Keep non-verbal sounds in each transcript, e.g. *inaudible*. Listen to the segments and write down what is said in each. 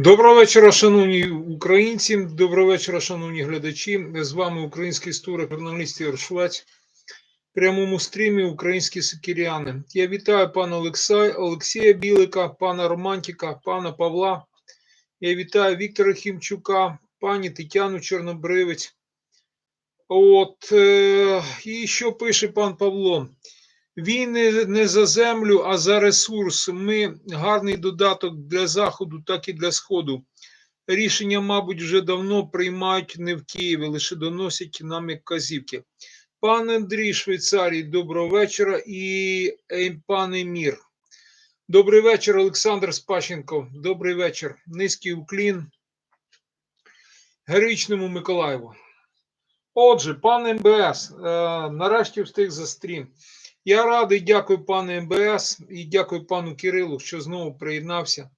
Доброго вечора, шановні українці. Доброго вечора, шановні глядачі. З вами український історик, журналіст Ігор Швець. В прямому стрімі Українські сокіряни. Я вітаю пана Олекса... Олексія Білика, пана Романтіка, пана Павла. Я вітаю Віктора Хімчука, пані Тетяну Чорнобривець. От е... і що пише пан Павло? Він не, за землю, а за ресурс. Ми гарний додаток для Заходу, так і для Сходу. Рішення, мабуть, вже давно приймають не в Києві, лише доносять нам як казівки. Пан Андрій Швейцарій, доброго вечора і е, пан Емір. Добрий вечір, Олександр Спащенко. Добрий вечір. Низький уклін. Героїчному Миколаєву. Отже, пан МБС, е, нарешті встиг за стрім. Я радий, дякую пану МБС і дякую пану Кирилу, що знову приєднався.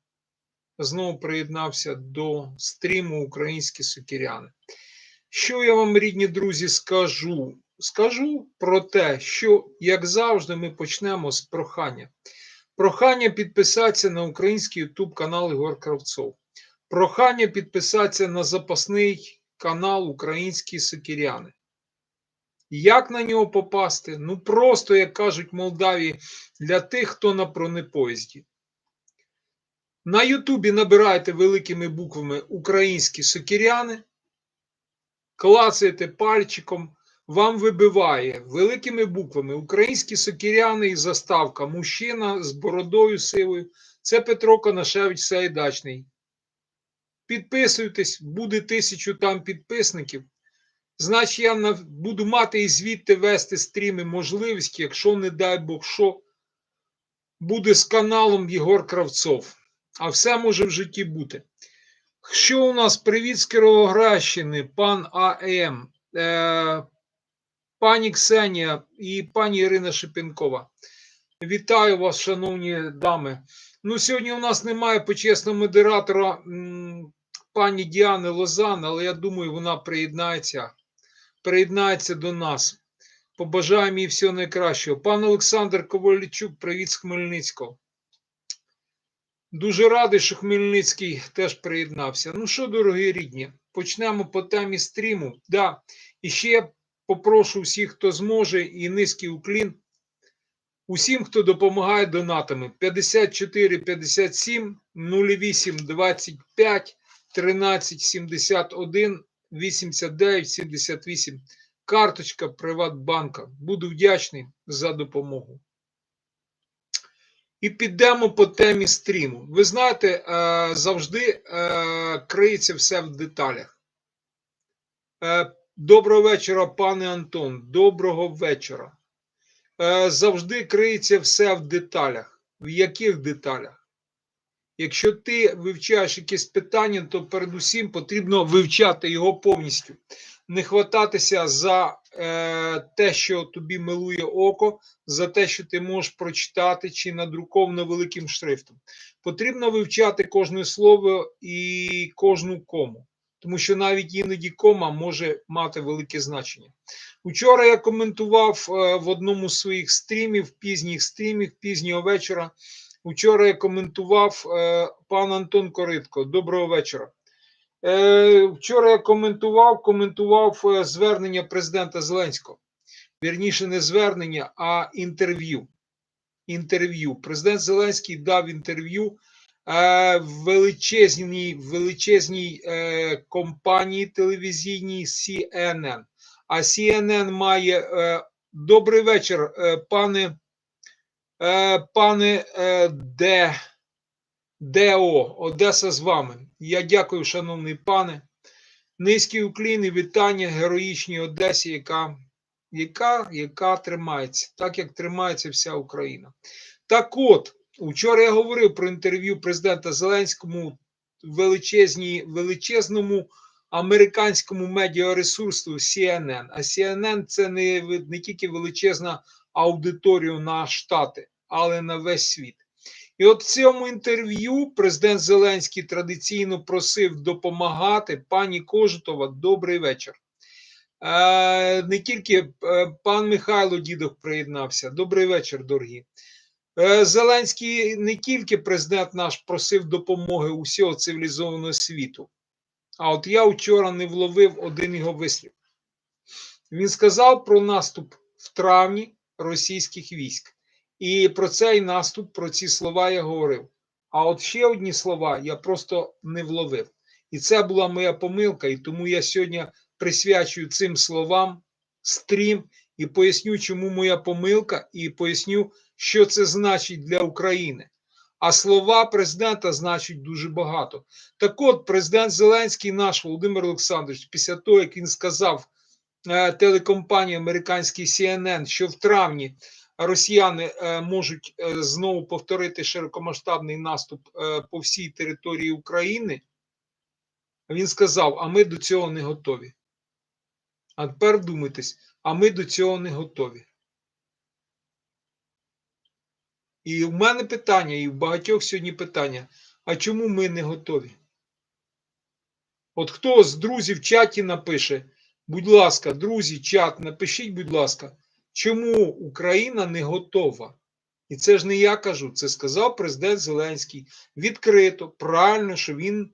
Знову приєднався до стріму Українські сокіряни. Що я вам, рідні друзі, скажу? Скажу про те, що, як завжди, ми почнемо з прохання. Прохання підписатися на український YouTube канал Ігор Кравцов. Прохання підписатися на запасний канал Українські Сокіряни. Як на нього попасти? Ну просто, як кажуть в Молдавії, для тих, хто на бронепоїзді. На Ютубі набирайте великими буквами Українські сокіряни, клацаєте пальчиком, вам вибиває великими буквами Українські сокіряни і заставка Мужчина з бородою сивою. Це Петро Конашевич Сайдачний. Підписуйтесь, буде тисячу там підписників. Значить, я буду мати і звідти вести стріми можливість, якщо, не дай Бог, що буде з каналом Єгор Кравцов. А все може в житті бути. Що у нас привіт з Кировоградщини, пан АМ, е, пані Ксенія і пані Ірина Шепенкова. Вітаю вас, шановні дами. Ну, сьогодні у нас немає почесного модератора м, пані Діани Лозан, але я думаю, вона приєднається приєднається до нас. Побажаємо їй всього найкращого. Пан Олександр Ковальчук, привіт з Хмельницького. Дуже радий, що Хмельницький теж приєднався. Ну що, дорогі рідні, почнемо по темі стріму. Да. І ще попрошу всіх, хто зможе, і низький уклін. Усім, хто допомагає донатами 54 57 08 25 13 71 89 78. Карточка Приватбанка. Буду вдячний за допомогу. І підемо по темі стріму. Ви знаєте, е, завжди е, криється все в деталях. Е, Доброго вечора, пане Антон. Доброго вечора. Завжди криється все в деталях. В яких деталях? Якщо ти вивчаєш якесь питання, то передусім потрібно вивчати його повністю, не хвататися за е, те, що тобі милує око, за те, що ти можеш прочитати чи надруковано великим шрифтом. Потрібно вивчати кожне слово і кожну кому, тому що навіть іноді кома може мати велике значення. Учора я коментував е, в одному з своїх стрімів, пізніх стрімів, пізнього вечора. Учора я коментував е, пан Антон Коритко. Доброго вечора. Е, вчора я коментував, коментував е, звернення президента Зеленського. Вірніше, не звернення, а інтерв'ю. Інтерв'ю. Президент Зеленський дав інтерв'ю величезній, величезній компанії телевізійній CNN. А CNN має добрий вечір, пане. Е, Пане е, Д. ДО, Одеса з вами. Я дякую, шановний пане. Низький уклін вітання героїчній Одесі, яка, яка, яка тримається, так як тримається вся Україна. Так от, вчора я говорив про інтерв'ю президента Зеленському величезній, величезному американському медіаресурсу CNN. А CNN це не, не тільки величезна аудиторію на Штати, але на весь світ. І от в цьому інтерв'ю президент Зеленський традиційно просив допомагати пані Кожутова. Добрий вечір. Е, не тільки е, пан Михайло Дідок приєднався. Добрий вечір, дорогі. Е, Зеленський не тільки президент наш просив допомоги усього цивілізованого світу. А от я вчора не вловив один його вислів. Він сказав про наступ в травні російських військ. І про цей наступ, про ці слова я говорив. А от ще одні слова я просто не вловив. І це була моя помилка, і тому я сьогодні присвячую цим словам стрім і поясню, чому моя помилка, і поясню, що це значить для України. А слова президента значать дуже багато. Так от, президент Зеленський, наш Володимир Олександрович, після того, як він сказав е, телекомпанії американській CNN, що в травні росіяни е, можуть е, знову повторити широкомасштабний наступ е, по всій території України, він сказав: а ми до цього не готові. А тепер думайтесь, а ми до цього не готові. І в мене питання, і в багатьох сьогодні питання: а чому ми не готові? От хто з друзів в чаті напише, будь ласка, друзі, чат, напишіть, будь ласка, чому Україна не готова? І це ж не я кажу, це сказав президент Зеленський. Відкрито, правильно, що він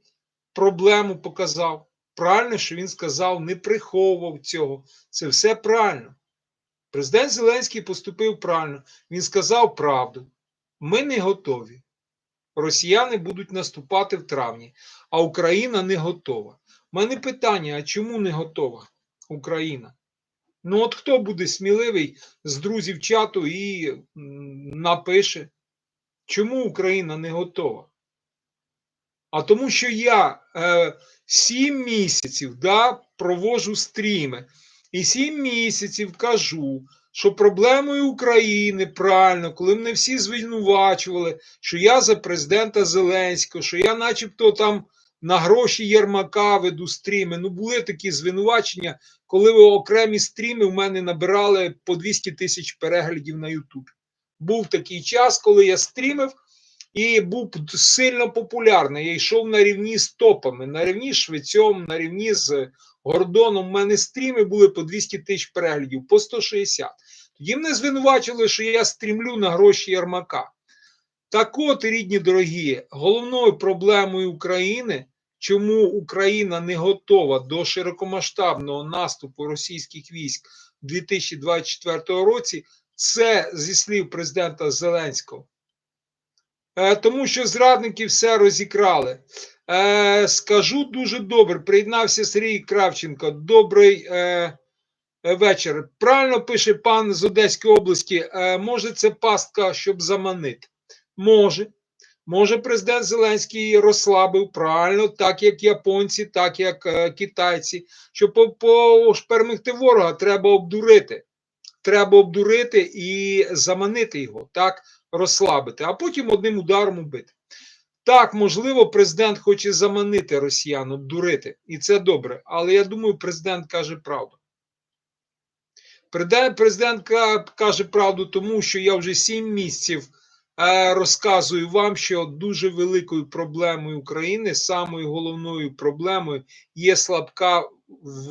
проблему показав. Правильно, що він сказав, не приховував цього. Це все правильно. Президент Зеленський поступив правильно. Він сказав правду. Ми не готові. Росіяни будуть наступати в травні, а Україна не готова. У мене питання: а чому не готова Україна? Ну, от хто буде сміливий з друзів чату і напише, чому Україна не готова? А тому, що я е, 7 місяців да, провожу стріми, і 7 місяців кажу, що проблемою України правильно, коли мене всі звинувачували, що я за президента Зеленського, що я, начебто, там на гроші Єрмака веду стріми. Ну, були такі звинувачення, коли ви окремі стріми в мене набирали по 200 тисяч переглядів на Ютубі. Був такий час, коли я стрімив і був сильно популярний. Я йшов на рівні з топами, на рівні з Швецьом, на рівні з Гордоном. У мене стріми були по 200 тисяч переглядів, по 160. Тоді мене звинувачили, що я стрімлю на гроші Єрмака. Так от, рідні дорогі, головною проблемою України, чому Україна не готова до широкомасштабного наступу російських військ у 2024 році, це зі слів президента Зеленського. Е, тому що зрадники все розікрали. Е, скажу дуже добре. Приєднався Сергій Кравченко. Добрий е, вечір. Правильно пише пан з Одеської області. Може, це пастка, щоб заманити? Може. Може, президент Зеленський розслабив правильно, так як японці, так як е, китайці. Щоб по, по перемогти ворога, треба обдурити. Треба обдурити і заманити його, так, розслабити, а потім одним ударом убити. Так, можливо, президент хоче заманити росіян, обдурити, і це добре. Але я думаю, президент каже правду. Президент, каже правду, тому що я вже сім місяців розказую вам, що дуже великою проблемою України, самою головною проблемою є слабка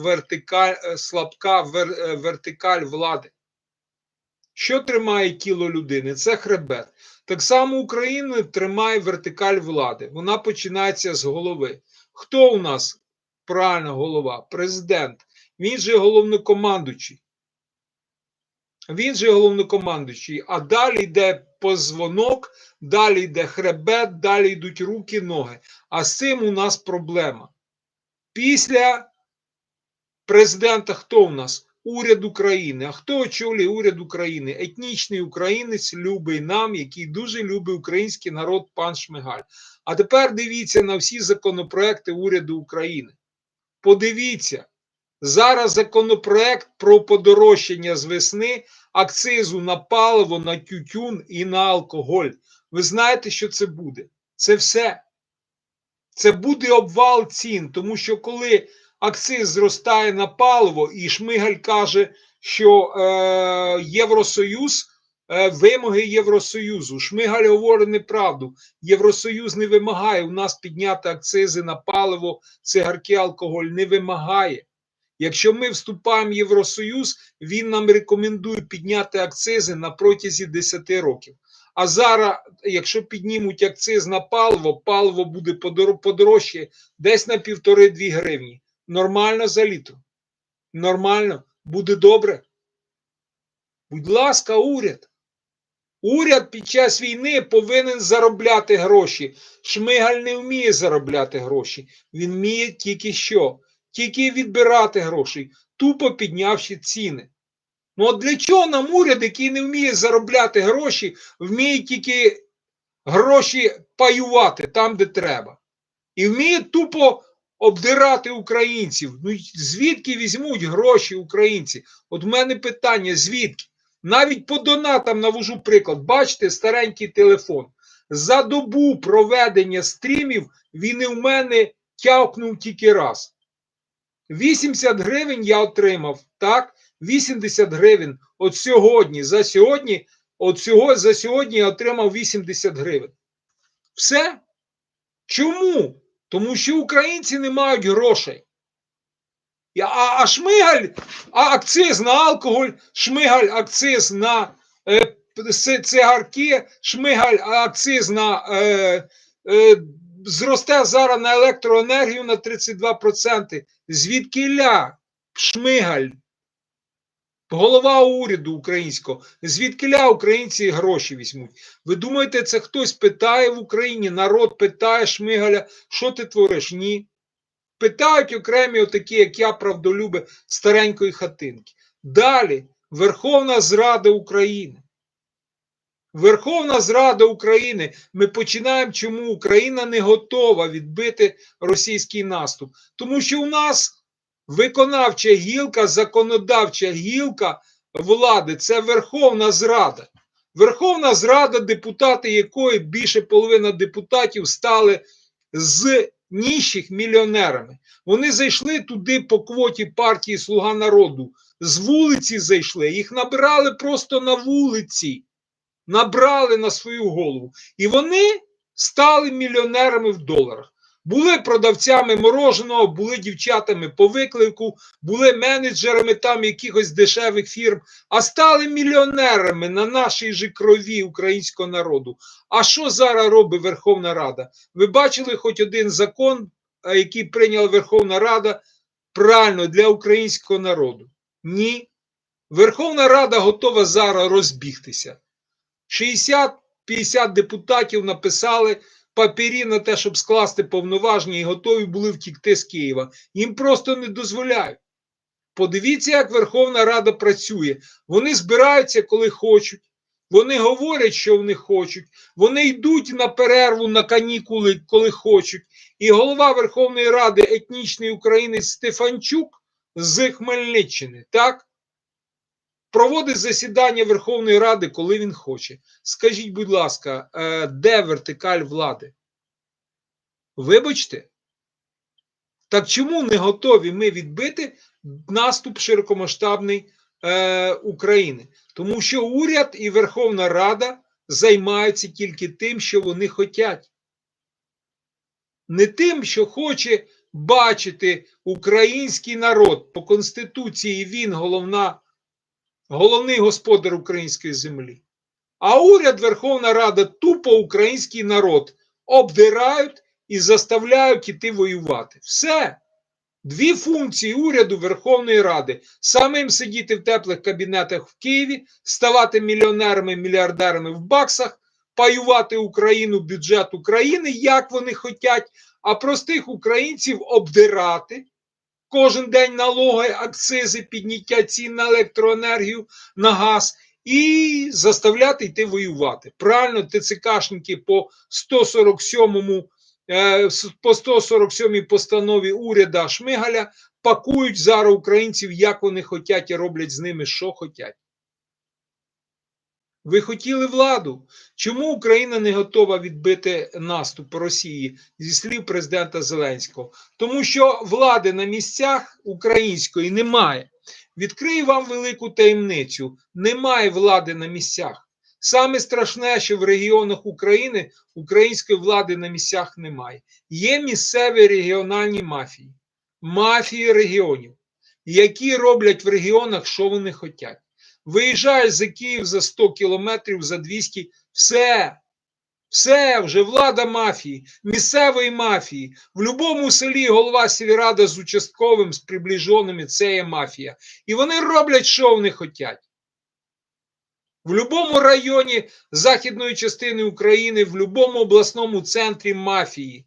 вертикаль, слабка вер, е, вертикаль влади. Що тримає тіло людини? Це хребет. Так само Україну тримає вертикаль влади. Вона починається з голови. Хто у нас правильно голова? Президент. Він же головнокомандуючий. Він же головнокомандуючий. А далі йде позвонок, далі йде хребет, далі йдуть руки, ноги. А з цим у нас проблема. Після президента хто у нас? Уряд України. А хто очолює уряд України? Етнічний українець, любий нам, який дуже любить український народ, пан Шмигаль. А тепер дивіться на всі законопроекти уряду України. Подивіться, зараз законопроект про подорожчання з весни акцизу на паливо, на тютюн і на алкоголь. Ви знаєте, що це буде? Це все. Це буде обвал цін, тому що коли акциз зростає на паливо, і Шмигаль каже, що е, Євросоюз, е, вимоги Євросоюзу. Шмигаль говорить неправду. Євросоюз не вимагає у нас підняти акцизи на паливо, цигарки, алкоголь. Не вимагає. Якщо ми вступаємо в Євросоюз, він нам рекомендує підняти акцизи на протязі 10 років. А зараз, якщо піднімуть акциз на паливо, паливо буде подорожче десь на півтори-дві гривні. Нормально за літр. Нормально, буде добре. Будь ласка, уряд. Уряд під час війни повинен заробляти гроші. Шмигаль не вміє заробляти гроші. Він вміє тільки що? Тільки відбирати гроші, тупо піднявши ціни. Ну от для чого нам уряд, який не вміє заробляти гроші, вміє тільки гроші паювати там, де треба. І вміє тупо обдирати українців. Ну звідки візьмуть гроші українці? От в мене питання: звідки? Навіть по донатам навожу приклад. Бачите, старенький телефон. За добу проведення стрімів він і в мене тявкнув тільки раз. 80 гривень я отримав, так? 80 гривень. От сьогодні, за сьогодні, от сього, за сьогодні я отримав 80 гривень. Все? Чому? Тому що українці не мають грошей. А, а шмигаль, а акциз на алкоголь, шмигаль, акциз на е, цигарки, шмигаль, акциз на е, е, зросте зараз на електроенергію на 32%. Звідки ля шмигаль? Голова уряду українського, звідки ля українці гроші візьмуть? Ви думаєте, це хтось питає в Україні? Народ питає Шмигаля, що ти твориш? Ні. Питають окремі, отакі, як я, правдолюби старенької хатинки. Далі Верховна Зрада України. Верховна Зрада України. Ми починаємо, чому Україна не готова відбити російський наступ. Тому що у нас виконавча гілка, законодавча гілка влади це Верховна Зрада. Верховна Зрада, депутати якої більше половина депутатів стали з ніщих мільйонерами. Вони зайшли туди по квоті партії Слуга народу. З вулиці зайшли, їх набирали просто на вулиці, набрали на свою голову. І вони стали мільйонерами в доларах. Були продавцями мороженого, були дівчатами по виклику, були менеджерами там якихось дешевих фірм, а стали мільйонерами на нашій же крові українського народу. А що зараз робить Верховна Рада? Ви бачили хоч один закон, який прийняла Верховна Рада правильно для українського народу? Ні. Верховна Рада готова зараз розбігтися. 60-50 депутатів написали папері на те, щоб скласти повноваження і готові були втікти з Києва. Їм просто не дозволяють. Подивіться, як Верховна Рада працює. Вони збираються, коли хочуть. Вони говорять, що вони хочуть. Вони йдуть на перерву на канікули, коли хочуть. І голова Верховної Ради, етнічний українець Стефанчук з Хмельниччини, так? Проводить засідання Верховної Ради, коли він хоче. Скажіть, будь ласка, е, де вертикаль влади? Вибачте? Так чому не готові ми відбити наступ широкомасштабний е, України? Тому що уряд і Верховна Рада займаються тільки тим, що вони хочуть. Не тим, що хоче бачити український народ по Конституції, він головна, головний господар української землі. А уряд Верховна Рада тупо український народ обдирають і заставляють іти воювати. Все. Дві функції уряду Верховної Ради: самим сидіти в теплих кабінетах в Києві, ставати мільйонерами, мільярдерами в баксах, паювати Україну, бюджет України, як вони хочуть, а простих українців обдирати. Кожен день налоги, акцизи, підняття цін на електроенергію, на газ і заставляти йти воювати. Правильно, ТЦКшники по 147-му е, по 147-й постанові уряда Шмигаля пакують зараз українців, як вони хочуть, і роблять з ними, що хочуть. Ви хотіли владу. Чому Україна не готова відбити наступ Росії зі слів президента Зеленського? Тому що влади на місцях української немає. Відкрию вам велику таємницю: немає влади на місцях. Саме страшне, що в регіонах України української влади на місцях немає. Є місцеві регіональні мафії, мафії регіонів. які роблять в регіонах, що вони хочуть. Виїжджаєш за Київ за 100 кілометрів, за 200, все. Все, вже влада мафії, місцевої мафії. В будь-якому селі голова сільрада з участковим, з приближеними, це є мафія. І вони роблять, що вони хочуть. В будь-якому районі західної частини України, в будь-якому обласному центрі мафії,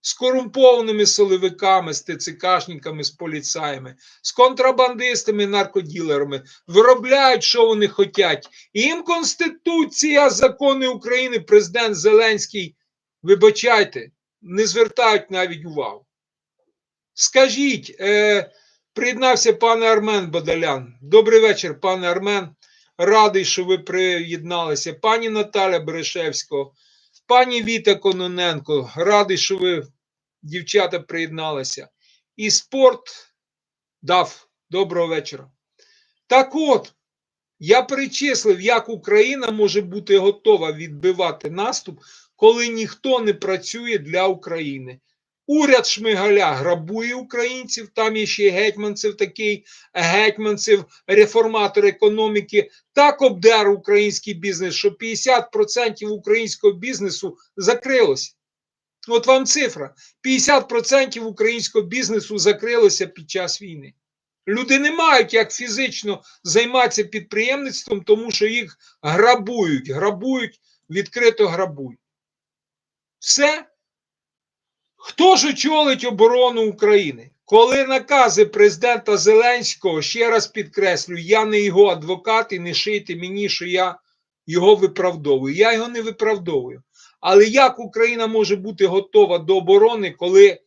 з корумпованими силовиками, з ТЦКшниками, з поліцаями, з контрабандистами, наркоділерами, виробляють, що вони хочуть. І їм Конституція, закони України, президент Зеленський, вибачайте, не звертають навіть увагу. Скажіть, е, приєднався пане Армен Бадалян. Добрий вечір, пане Армен. Радий, що ви приєдналися. Пані Наталя Берешевського, пані Віта Кононенко, радий, що ви, дівчата, приєдналися. І спорт дав доброго вечора. Так от, я перечислив, як Україна може бути готова відбивати наступ, коли ніхто не працює для України. Уряд Шмигаля грабує українців, там є ще гетьманцев такий, гетьманцев, реформатор економіки, так обдер український бізнес, що 50% українського бізнесу закрилося. От вам цифра: 50% українського бізнесу закрилося під час війни. Люди не мають як фізично займатися підприємництвом, тому що їх грабують, грабують, відкрито грабують. Все. Хто ж очолить оборону України? Коли накази президента Зеленського, ще раз підкреслю, я не його адвокат і не шийте мені, що я його виправдовую. Я його не виправдовую. Але як Україна може бути готова до оборони, коли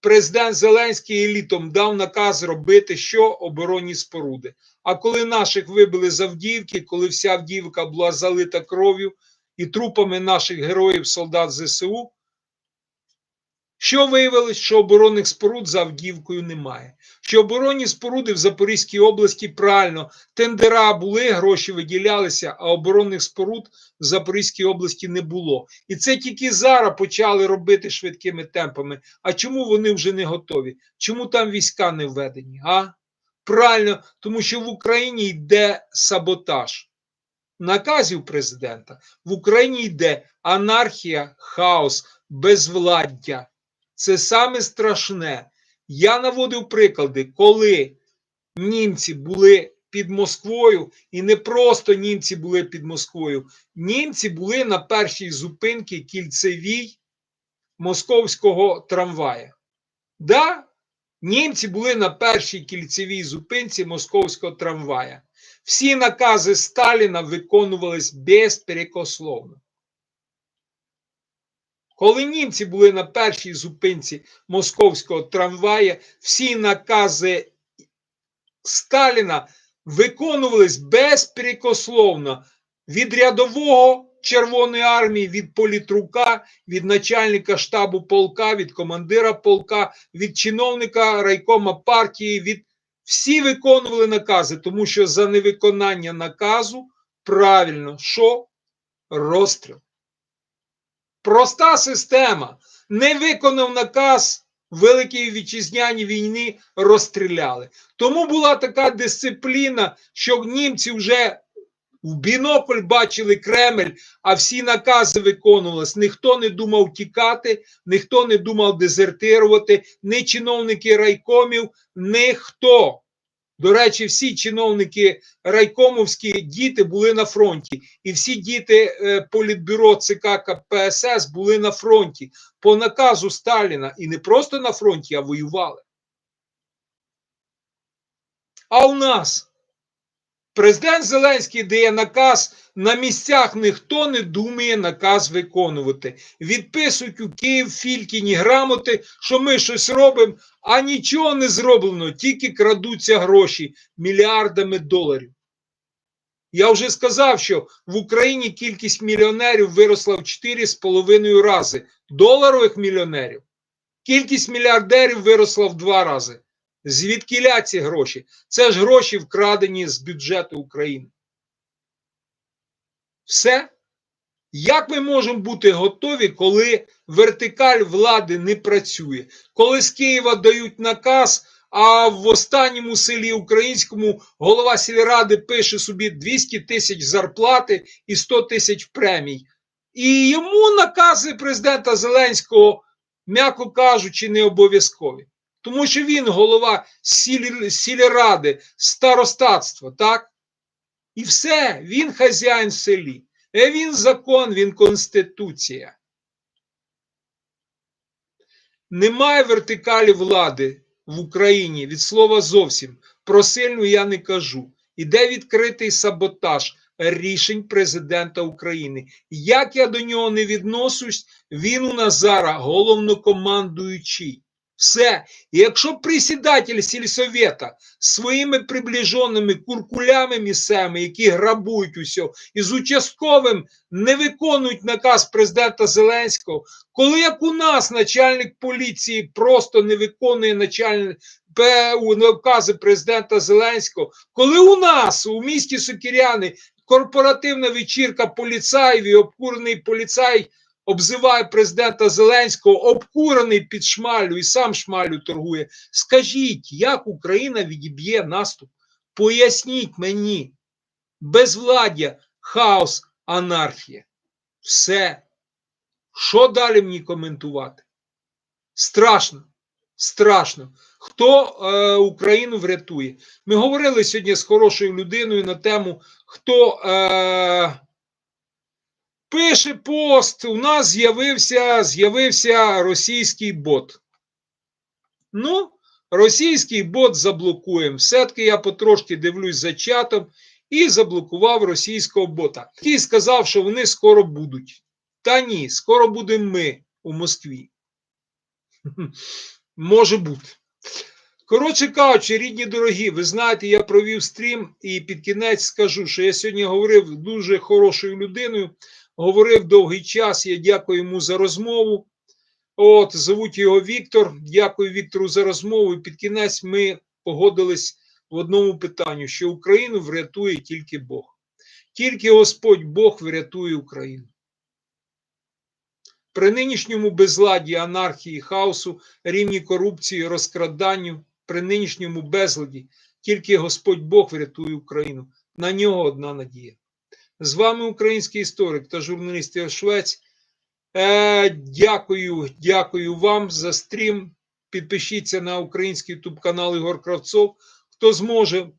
президент Зеленський елітом дав наказ робити що оборонні споруди? А коли наших вибили з Авдіївки, коли вся Авдіївка була залита кров'ю і трупами наших героїв, солдат ЗСУ, що виявилось, що оборонних споруд за Авдіївкою немає. Що оборонні споруди в Запорізькій області правильно, тендера були, гроші виділялися, а оборонних споруд в Запорізькій області не було. І це тільки зараз почали робити швидкими темпами. А чому вони вже не готові? Чому там війська не введені? А? Правильно, тому що в Україні йде саботаж. Наказів президента в Україні йде анархія, хаос, безвладдя. Це саме страшне. Я наводив приклади, коли німці були під Москвою, і не просто німці були під Москвою, німці були на першій зупинці кільцевій московського трамвая. Да, німці були на першій кільцевій зупинці московського трамвая. Всі накази Сталіна виконувались безперекословно. Коли німці були на першій зупинці московського трамвая, всі накази Сталіна виконувались безперекословно від рядового Червоної армії, від політрука, від начальника штабу полка, від командира полка, від чиновника райкома партії, від всі виконували накази, тому що за невиконання наказу правильно що? Розстріл. Проста система. Не виконав наказ в Великій Вітчизняній війни, розстріляли. Тому була така дисципліна, що німці вже в бінокль бачили Кремль, а всі накази виконувалися. Ніхто не думав тікати, ніхто не думав дезертирувати, ні чиновники райкомів, ніхто. До речі, всі чиновники райкомовські діти були на фронті, і всі діти е, політбюро ЦК КПСС були на фронті по наказу Сталіна. І не просто на фронті, а воювали. А у нас президент Зеленський дає наказ на місцях, ніхто не думає наказ виконувати. Відписують у Київ Фількіні грамоти, що ми щось робимо, а нічого не зроблено, тільки крадуться гроші мільярдами доларів. Я вже сказав, що в Україні кількість мільйонерів виросла в 4,5 рази доларових мільйонерів. Кількість мільярдерів виросла в два рази. Звідки ці гроші? Це ж гроші вкрадені з бюджету України. Все. Як ми можемо бути готові, коли вертикаль влади не працює? Коли з Києва дають наказ, а в останньому селі українському голова сільради пише собі 200 тисяч зарплати і 100 тисяч премій. І йому накази президента Зеленського, м'яко кажучи, не обов'язкові. Тому що він голова сіль- сільради, старостатства, так? І все, він хазяїн в селі. Е, Він закон, він конституція. Немає вертикалі влади в Україні від слова зовсім. Про сильну я не кажу. Іде відкритий саботаж рішень президента України. Як я до нього не відношусь, він у нас зараз головнокомандуючий. Все. І якщо присідатель сільсовета своїми приближеними куркулями місцевими, які грабують усе, і з участковим не виконують наказ президента Зеленського, коли як у нас начальник поліції просто не виконує начальник ПУ накази президента Зеленського, коли у нас у місті Сокіряни корпоративна вечірка поліцаїв і обкурений поліцай обзиває президента Зеленського, обкурений під шмалю і сам шмалю торгує. Скажіть, як Україна відіб'є наступ? Поясніть мені. Безвладдя, хаос, анархія. Все. Що далі мені коментувати? Страшно. Страшно. Хто е, Україну врятує? Ми говорили сьогодні з хорошою людиною на тему, хто е, пише пост. У нас з'явився, з'явився російський бот. Ну, російський бот заблокуємо. Все-таки я потрошки дивлюсь за чатом і заблокував російського бота. Який сказав, що вони скоро будуть. Та ні, скоро будемо ми у Москві. *laughs* Може бути. Коротше кажучи, рідні дорогі, ви знаєте, я провів стрім і під кінець скажу, що я сьогодні говорив дуже хорошою людиною, говорив довгий час. Я дякую йому за розмову. От, звуть його Віктор. Дякую Віктору за розмову. І під кінець ми погодились в одному питанні: що Україну врятує тільки Бог. Тільки Господь Бог врятує Україну. При нинішньому безладі, анархії, хаосу, рівні корупції, розкраданню, при нинішньому безладі, тільки Господь Бог врятує Україну. На нього одна надія. З вами український історик та журналіст Швець. Е, дякую, дякую вам за стрім. Підпишіться на український ютуб канал Ігор Кравцов. Хто зможе,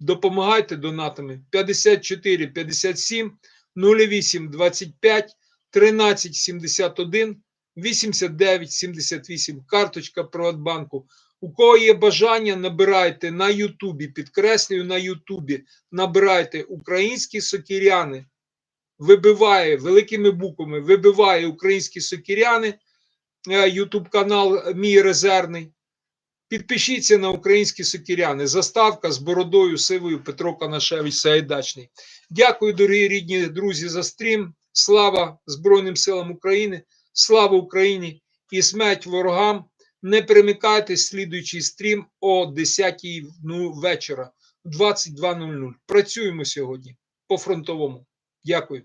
допомагайте донатами 54 57 08 25 13 71 89 78. Карточка Приватбанку. У кого є бажання, набирайте на Ютубі, підкреслюю на Ютубі, набирайте українські сокіряни. Вибиває великими буквами, вибиває українські сокіряни. Ютуб канал Мій Резервний. Підпишіться на українські сокіряни. Заставка з бородою сивою Петро Канашевич Саїдачний. Дякую, дорогі рідні друзі, за стрім. Слава Збройним силам України, слава Україні і смерть ворогам. Не перемикайтесь, слідуючий стрім о 10 ну, вечора, 22.00. Працюємо сьогодні по фронтовому. Дякую.